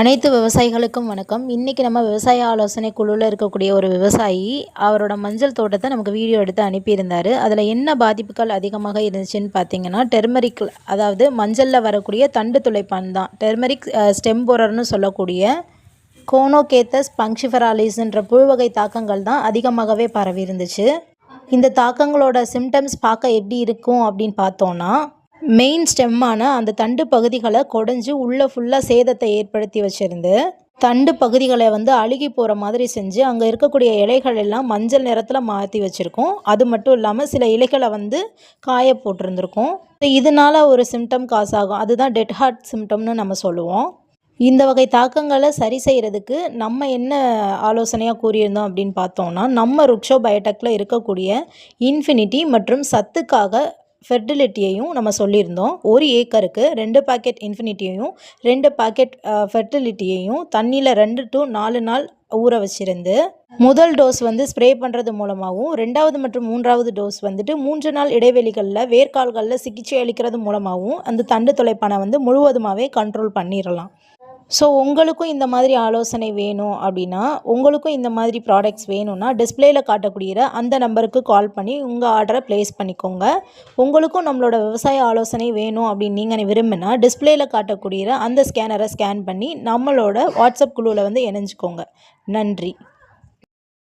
அனைத்து விவசாயிகளுக்கும் வணக்கம். இன்றைக்கி நம்ம விவசாய ஆலோசனை குழுவில் இருக்கக்கூடிய ஒரு விவசாயி அவரோட மஞ்சள் தோட்டத்தை நமக்கு வீடியோ எடுத்து அனுப்பியிருந்தார். அதில் என்ன பாதிப்புகள் அதிகமாக இருந்துச்சுன்னு பார்த்தீங்கன்னா டெர்மரிக் அதாவது மஞ்சளில் வரக்கூடிய தண்டு துளைப்பான் தான். டெர்மரிக் ஸ்டெம் போரர்னு சொல்லக்கூடிய கோனோகேத்தஸ் பங்க்ஷிஃபராலிஸ்ன்ற புழுவகை தாக்கங்கள் தான் அதிகமாகவே பரவி இருந்துச்சு. இந்த தாக்கங்களோட சிம்டம்ஸ் பார்க்க எப்படி இருக்கும் அப்படின்னு பார்த்தோன்னா மெயின் ஸ்டெம்மான அந்த தண்டு பகுதிகளை குடஞ்சி உள்ளே ஃபுல்லாக சேதத்தை ஏற்படுத்தி வச்சுருந்து தண்டு பகுதிகளை வந்து அழுகி போகிற மாதிரி செஞ்சு அங்கே இருக்கக்கூடிய இலைகள் எல்லாம் மஞ்சள் நிறத்தில் மாற்றி வச்சுருக்கோம். அது மட்டும் இல்லாமல் சில இலைகளை வந்து காய போட்டிருந்துருக்கோம். இதனால ஒரு சிம்டம் காஸ் ஆகும். அதுதான் டெட் ஹார்ட் சிம்டம்னு நம்ம சொல்லுவோம். இந்த வகை தாக்கங்களை சரி செய்கிறதுக்கு நம்ம என்ன ஆலோசனையாக கூறியிருந்தோம் அப்படின்னு பார்த்தோம்னா நம்ம ருக்ஷோ பயோடெக்கில் இருக்கக்கூடிய இன்ஃபினிட்டி மற்றும் சத்துக்காக ஃபெர்டிலிட்டியையும் நம்ம சொல்லியிருந்தோம். ஒரு ஏக்கருக்கு ரெண்டு பாக்கெட் இன்ஃபினிட்டியையும் ரெண்டு பாக்கெட் ஃபெர்டிலிட்டியையும் தண்ணியில் ரெண்டு டு நாலு நாள் ஊற வச்சிருந்து முதல் டோஸ் வந்து ஸ்ப்ரே பண்ணுறது மூலமாகவும் ரெண்டாவது மற்றும் மூன்றாவது டோஸ் வந்துட்டு மூன்று நாள் இடைவெளிகளில் வேர்க்கால்களில் சிகிச்சை அளிக்கிறது மூலமாகவும் அந்த தண்டு தொலைப்பானை வந்து முழுவதுமாகவே கண்ட்ரோல் பண்ணிடலாம் ஸோ உங்களுக்கும் இந்த மாதிரி ஆலோசனை வேணும் அப்படின்னா உங்களுக்கும் இந்த மாதிரி ப்ராடக்ட்ஸ் வேணும்னா டிஸ்பிளேயில் காட்டக்கூடிய அந்த நம்பருக்கு கால் பண்ணி உங்கள் ஆர்டரை ப்ளேஸ் பண்ணிக்கோங்க. உங்களுக்கும் நம்மளோட விவசாய ஆலோசனை வேணும் அப்படின்னு நீங்கள் விரும்பினா டிஸ்பிளேயில் காட்டக்கூடிய அந்த ஸ்கேனரை ஸ்கேன் பண்ணி நம்மளோட வாட்ஸ்அப் குழுவில் வந்து இணைஞ்சிக்கோங்க. நன்றி.